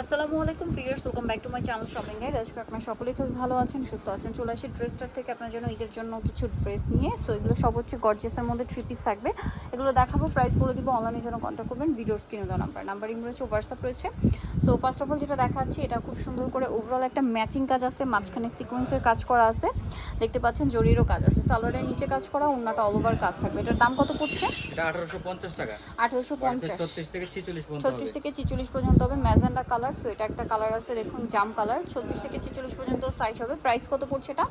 আসসালামু আলাইকুম pears welcome back to my channel shopping guide আজকে আপনার সকলেই খুবই ভালো আছেন, সুস্থ আছেন। চলে আসি ড্রেসটার থেকে আপনার জন্য ঈদের জন্য কিছু ড্রেস নিয়ে। সো এগুলো সব হচ্ছে গর্জেসের মধ্যে থ্রি পিস থাকবে। এগুলো দেখাবো প্রাইস বলে দিব অনলাইনের জন্য কন্ট্যাক্ট করবেন ভিডিওর স্ক্রিনে দেওয়া নাম্বার নাম্বার রয়েছে হোয়াটসঅ্যাপ রয়েছে। সো ফার্স্ট অফ অল যেটা দেখাচ্ছি এটা খুব সুন্দর করে ওভারঅল একটা ম্যাচিং কাজ আছে মাঝখানে সিকোয়েন্সের কাজ করা আছে। দেখতে পাচ্ছেন জরিরও কাজ আছে। সালোয়ারের নিচে কাজ করা অন্যটা অল ওভার কাজ থাকবে। এটার দাম কত পড়ছে? এটা আঠারোশো পঞ্চাশ ছত্রিশ থেকে ছিচল্লিশ পর্যন্ত হবে। ম্যাজেন্ডা কালার সো এটা একটা কালার আছে দেখুন জাম কালার ছত্রিশ থেকে ছিচল্লিশ পর্যন্ত সাইজ হবে। প্রাইস কত পড়ছে এটা?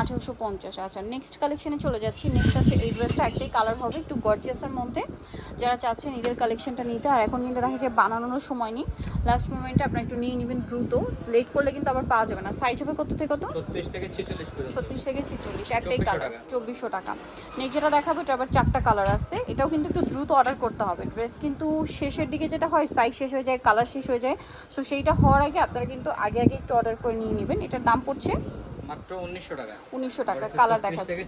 আঠেরোশো পঞ্চাশ। আচ্ছা নেক্সট কালেকশনে চলে যাচ্ছি। নেক্সট আছে এই ড্রেসটা একটাই কালার হবে একটু গর্জিয়াসের মধ্যে। যারা চাচ্ছে নিজের কালেকশনটা নিতে আর এখন কিন্তু দেখা যায় বানানোর সময় নেই। লাস্ট মোমেন্টে আপনার একটু নিয়ে নেবেন দ্রুত। লেট করলে কিন্তু আবার পাওয়া যাবে না। সাইজ হবে কত থেকে কত? ছত্রিশ থেকে ছিচল্লিশ ছত্রিশ থেকে ছিচল্লিশ একটাই কালার চব্বিশশো টাকা। নেক্সট যেটা দেখাবো এটা আবার চারটা কালার আছে। এটাও কিন্তু একটু দ্রুত অর্ডার করতে হবে। ড্রেস কিন্তু শেষের দিকে যেটা হয় সাইজ শেষ হয়ে যায় কালার শেষ হয়ে যায়। সো সেইটা হওয়ার আগে আপনারা কিন্তু আগে আগে একটু অর্ডার করে নিয়ে নেবেন। এটার দাম পড়ছে মাত্র টাকা। কালার দেখাচ্ছি।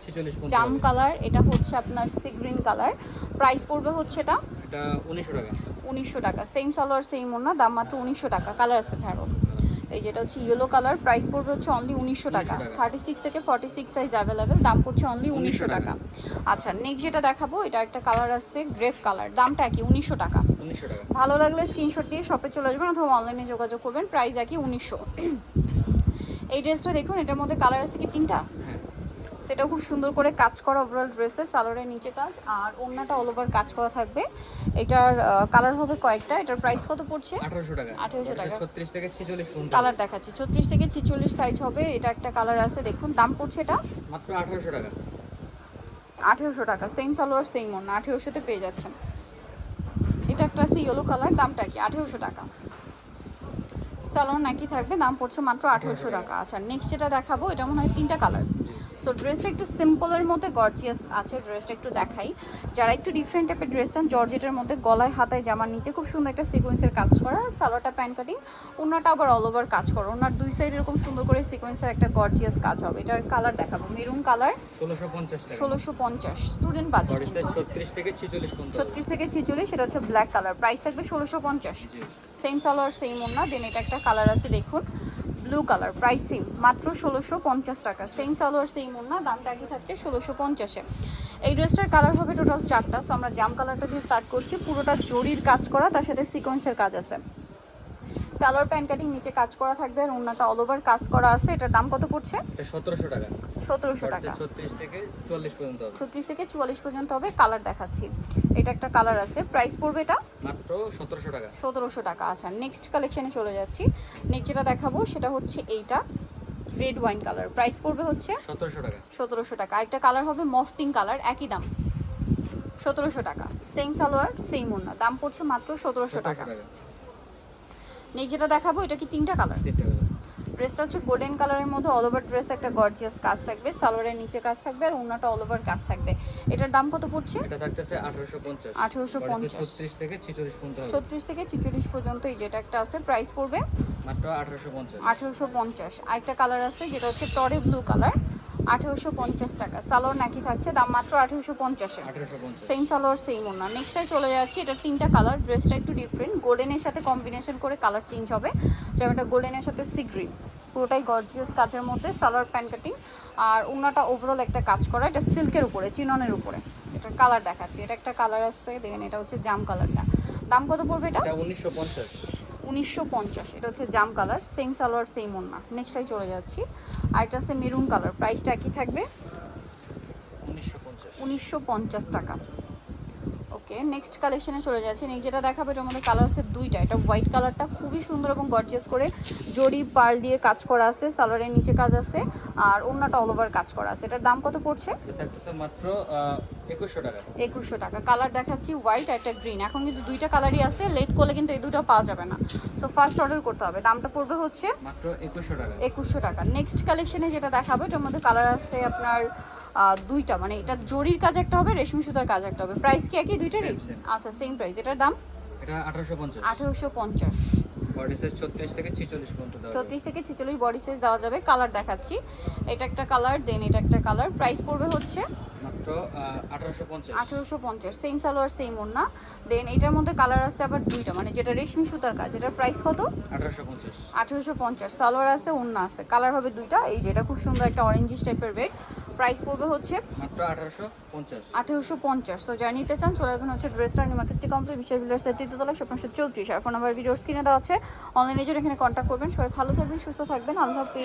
জাম কালার এটা হচ্ছে আপনার সি গ্রিন কালার প্রাইস পড়বে হচ্ছে এটা? টাকা। সেম সালোয়ার সেম ওনা দাম মাত্র উনিশশো টাকা। কালার আছে ভ্যারো। এই যেটা হচ্ছে ইয়েলো কালার প্রাইস পড়বে হচ্ছে অনলি উনিশশো টাকা। থার্টি সিক্স থেকে ফর্টি সিক্স সাইজ অ্যাভেলেবেল দাম পড়ছে অনলি উনিশশো টাকা। আচ্ছা নেক্সট যেটা দেখাবো এটা একটা কালার আছে গ্রেপ কালার দামটা টাকা। উনিশশো টাকা। ভালো লাগলে স্ক্রিনশট দিয়ে শপে চলে আসবেন অথবা অনলাইনে যোগাযোগ করবেন। প্রাইস একই উনিশশো। এই ড্রেসটা দেখুন এটার মধ্যে কালার আছে কি তিনটা? হ্যাঁ। সেটাও খুব সুন্দর করে কাজ করা ওভারঅল ড্রেসের সালোয়ারের নিচে কাজ আর ওড়নাটা অল ওভার কাজ করা থাকবে। এটার কালার হবে কয়েকটা এটার প্রাইস কত পড়ছে? আঠারোশো টাকা। 1800 টাকা। ছত্রিশ থেকে ছিচল্লিশ কালার দেখাচ্ছে ছত্রিশ থেকে ছিচল্লিশ সাইজ হবে এটা একটা কালার আছে দেখুন দাম পড়ছে এটা? মাত্র আঠারোশো টাকা। আঠেরোশো টাকা সেম সালোয়ার সেম ওড়না আঠেরোশোতে পেয়ে যাচ্ছেন। এটা একটা আছে ইয়েলো কালার দামটা কি? আঠেরোশো টাকা। সালোয়ার নাকি থাকবে? দাম পড়ছে মাত্র আঠেরোশো টাকা। আচ্ছা নেক্সট যেটা দেখাবো, এটা মনে হয় তিনটা কালার সো ড্রেসটা একটু সিম্পলের মধ্যে গর্জিয়াস আছে ড্রেসটা একটু দেখাই। যারা একটু ডিফারেন্ট টাইপের ড্রেস চান জর্জেটের মধ্যে গলায় হাতায় জামার নিচে খুব সুন্দর একটা সিকোয়েন্সের কাজ করা সালোয়ারটা প্যান্ট কাটিং ওনাটা আবার অল ওভার কাজ করা। ওনার দুই সাইড এরকম সুন্দর করে সিকোয়েন্সের একটা গর্জিয়াস কাজ হবে। এটার কালার দেখাবো। মেরুন কালার ষোলোশো পঞ্চাশ স্টুডেন্ট বাজেট ছত্রিশ থেকে ছিচল্লিশ পর্যন্ত। ছত্রিশ থেকে ছিচল্লিশ সেটা হচ্ছে ব্ল্যাক কালার প্রাইস থাকবে ষোলোশো পঞ্চাশ। সেম সালোয়ার সেম ওনা দেন এটা একটা কালার আছে দেখুন। ব্লু কালার প্রাইস সেম মাত্র ষোলোশো পঞ্চাশ টাকা। সেম সালোয়ার সেম ওনা দামটা আগে থাকছে ষোলোশো পঞ্চাশে। এই ড্রেসটার কালার হবে টোটাল চারটা। সো আমরা জাম কালারটা দিয়ে স্টার্ট করছি। পুরোটা জরির কাজ করা, তার সাথে সিকোয়েন্সের কাজ আছে। সালোয়ার প্যান্ট কাটিং নিচে কাজ করা থাকবে আর ওনাটা অল ওভার কাজ করা আছে। এটার দাম কত পড়ছে? এটা সতেরোশো টাকা। সতেরোশো বডি টাকা। সাইজ ছত্রিশ থেকে চুয়াল্লিশ পর্যন্ত হবে। ছত্রিশ থেকে চুয়াল্লিশ পর্যন্ত হবে। কালার দেখাচ্ছি। এটা একটা কালার আছে। প্রাইস পড়বে এটা? মাত্র সতেরোশো টাকা। সতেরোশো টাকা আচ্ছা। নেক্সট কালেকশনে চলে যাচ্ছি। নেক্সট যেটা দেখাবো সেটা হচ্ছে এইটা। রেড ওয়াইন কালার প্রাইস পড়বে হচ্ছে? সতেরোশো টাকা। সতেরোশো টাকা। একটা কালার হবে মফ পিঙ্ক কালার একই দাম। সতেরোশো টাকা। সেম সালোয়ার সেম ওড়না দাম পড়ছে মাত্র সতেরোশো টাকা। নেক্সট যেটা দেখাবো এটা কি তিনটা কালার ড্রেসটা হচ্ছে গোল্ডেন কালারের মধ্যে অল ওভার ড্রেস একটা গর্জিয়াস কাজ থাকবে সালোয়ারের নিচে কাজ থাকবে আর ওড়নাটা অল ওভার কাজ থাকবে। এটার দাম কত পড়ছে? এটা থাকতেছে আঠারোশো পঞ্চাশ। 1850 ছত্রিশ থেকে ছিচল্লিশ পর্যন্ত হবে। ছত্রিশ থেকে ছিচল্লিশ পর্যন্ত এই যেটা একটা আছে প্রাইস পড়বে মাত্র আঠারোশো পঞ্চাশ। আঠেরোশো পঞ্চাশ। আরেকটা কালার আছে যেটা হচ্ছে টরে ব্লু কালার আঠেরোশো পঞ্চাশ টাকা। সালোয়ার নাকি থাকছে দাম মাত্র আঠেরোশো পঞ্চাশে। সেম সালোয়ার সেম ওনা নেক্সটটাই চলে যাচ্ছে এটা তিনটা কালার ড্রেসটা একটু ডিফারেন্ট গোল্ডেনের সাথে কম্বিনেশন করে কালার চেঞ্জ হবে। যেমন এটা গোল্ডেনের সাথে সি গ্রিন পুরোটাই গর্জিয়াস কাজের মধ্যে সালোয়ার প্যান্ট কাটিং আর ওনাটা ওভারঅল একটা কাজ করা এটা সিল্কের উপরে চিননের উপরে। এটা কালার দেখাচ্ছি। এটা একটা কালার আছে দেখেন এটা হচ্ছে জাম কালারটা দাম কত পড়বে এটা? এটা উনিশশো পঞ্চাশ। উনিশশো পঞ্চাশ। এটা হচ্ছে জাম কালার সেম সালোয়ার সেম ওড়না। নেক্সটাই চলে যাচ্ছি। আর এটা আছে মেরুন কালার প্রাইসটা কি থাকবে? উনিশশো পঞ্চাশ। উনিশশো পঞ্চাশ টাকা। ওকে নেক্সট কালেকশনে চলে যাচ্ছে। নেক্সট যেটা দেখাবে এটার মধ্যে কালার আছে দুইটা। এটা হোয়াইট কালারটা খুবই সুন্দর এবং গর্জিয়াস করে জড়ি পার দিয়ে কাজ করা আছে সালোয়ারের নিচে কাজ আছে আর অন্যটা অল ওভার কাজ করা আছে। এটার দাম কত পড়ছে? মাত্র একুশশো টাকা। একুশশো টাকা। কালার দেখাচ্ছি হোয়াইট আর একটা গ্রিন এখন কিন্তু দুইটা কালারই আছে লেট করলে কিন্তু এই দুটো পাওয়া যাবে না। সো ফার্স্ট অর্ডার করতে হবে। দামটা পড়বে হচ্ছে মাত্র একুশশো টাকা। একুশশো টাকা। নেক্সট কালেকশনে যেটা দেখাবো এটার মধ্যে কালার আছে আপনার দুইটা। মানে এটা জরির কাজ একটা হবে রেশমি সুতার কাজ একটা হবে। প্রাইস কি একই দুইটারই. আচ্ছা সেম প্রাইস এটার দাম? এটা আঠারোশো পঞ্চাশ। আঠেরোশো পঞ্চাশ। বডি সাইজ থেকে ছিচল্লিশ পর্যন্ত দেওয়া যাবে। ছত্রিশ থেকে ছিচল্লিশ বডি সাইজ দেওয়া যাবে। কালার দেখাচ্ছি। এটা একটা কালার দেন এটা একটা কালার প্রাইস পড়বে হচ্ছে মাত্র মাত্র আঠারোশো পঞ্চাশ। আঠেরোশো পঞ্চাশ। সেম সালোয়ার সেম ওড়না। দেন এটার মধ্যে কালার আছে আবার দুইটা। মানে যেটা রেশমি সুতার কাজ এটার প্রাইস কত? আঠারোশো পঞ্চাশ। আঠেরোশো পঞ্চাশ। সালোয়ার আছে ওড়না আছে। কালার হবে দুইটা। এই যেটা খুব সুন্দর একটা অরেঞ্জিস টাইপের রেড প্রাইস পড়বে হচ্ছে আঠারোশো পঞ্চাশ। আঠেরোশো পঞ্চাশ। তো যা নিতে চান চলে আসবেন হচ্ছে ড্রেসটা নিমাকিস্টি কমপ্লিট বিশেষ বিলাসের তৃতীয়তলা স্বপ্নশো চৌত্রিশ। আর ফোন নাম্বার ভিডিও স্ক্রিনে দেওয়া আছে। অনলাইনে জন্য এখানে কন্ট্যাক্ট করবেন। সবাই ভালো থাকবেন সুস্থ থাকবেন। আল্লাহ হাফিজ।